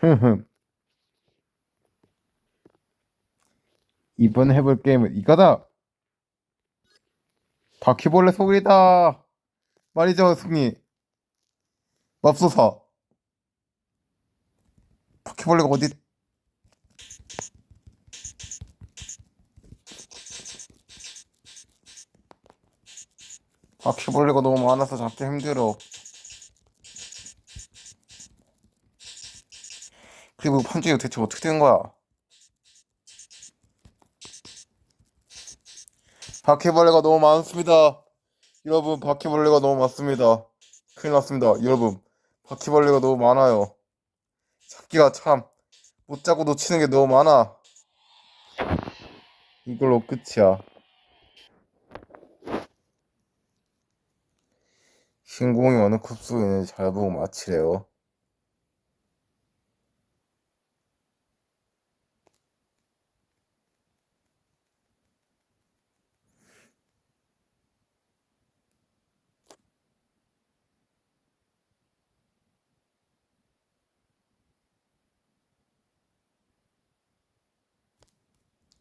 흠흠. 이번 해볼 게임은 이거다. 바퀴벌레 소리다. 말이죠, 승리. 맙소사. 바퀴벌레가 어디? 바퀴벌레가 너무 많아서 잡기 힘들어. 그리고 판정이 대체 어떻게 된 거야? 바퀴벌레가 너무 많습니다. 여러분, 바퀴벌레가 너무 많습니다. 큰일 났습니다. 여러분, 바퀴벌레가 너무 많아요. 잡기가 참, 못 잡고 놓치는 게 너무 많아. 이걸로 끝이야. 신공이 어느 쿱스고 있는지 잘 보고 마치래요.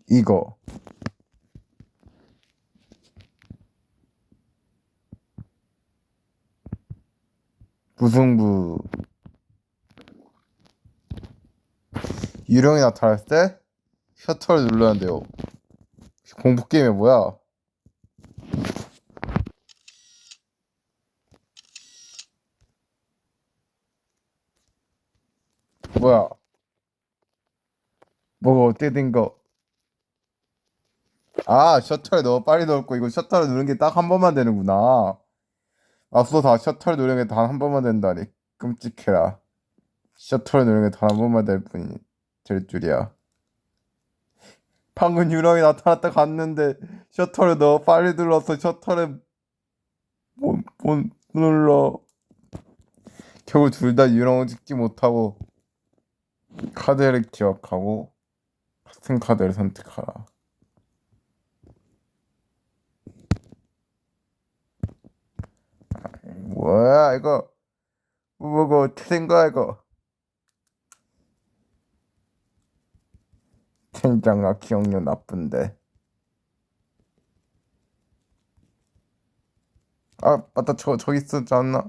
이거. 무승부. 유령이 나타날 때 셔터를 눌러야 돼요. 공포 게임이 뭐야? 뭐야? 뭐가 어떻게 된 거? 아, 셔터를 너무 빨리 넣었고 이거 셔터를 누르는 게딱 한 번만 되는구나. 앞서 다 셔터를 누르는 게단 한 번만 된다니 끔찍해라. 셔터를 누르는 게단 한 번만 될 뿐이 될 줄이야. 방금 유령이 나타났다 갔는데 셔터를 너무 빨리 눌러서 셔터를 못, 못 눌러. 결국 둘 다 유령을 찍지 못하고 카드를 기억하고 같은 카드를 선택하라. 뭐야 이거? 뭐고 어떻게 된 거야 이거? 팀장아 기억력 나쁜데. 아 맞다 저 저기 있었지 않나?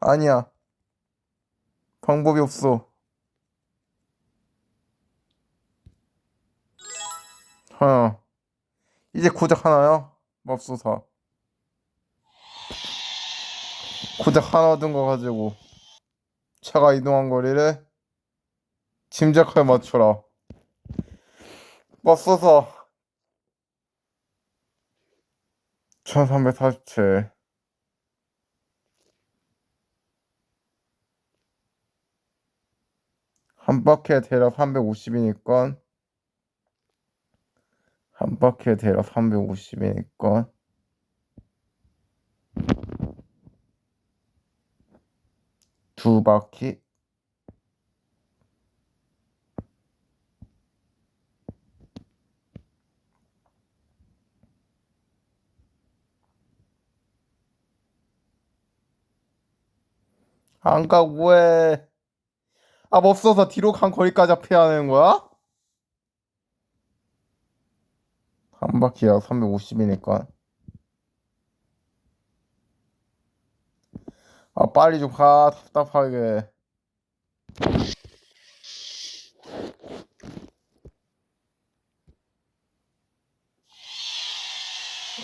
아니야. 방법이 없어. 어. 이제 고작 하나요? 맙소사 고작 하나 얻은 거 가지고 차가 이동한 거리를 짐작하에 맞춰라. 맞서서 1347 한 바퀴에 대략 350이니까. 한 바퀴에 대략 350이니까 두 바퀴 안 가고 왜? 아, 없어서 뒤로 간 거리까지 피해야 하는 거야? 한 바퀴야 350이니까 아 빨리 좀 가 답답하게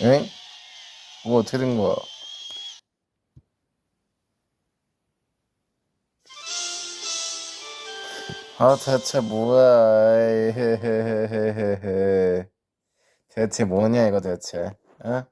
엥? 뭐 어떻게 된 거야? 아 대체 뭐야 에이, 헤헤헤헤헤 대체 뭐냐 이거 대체 어?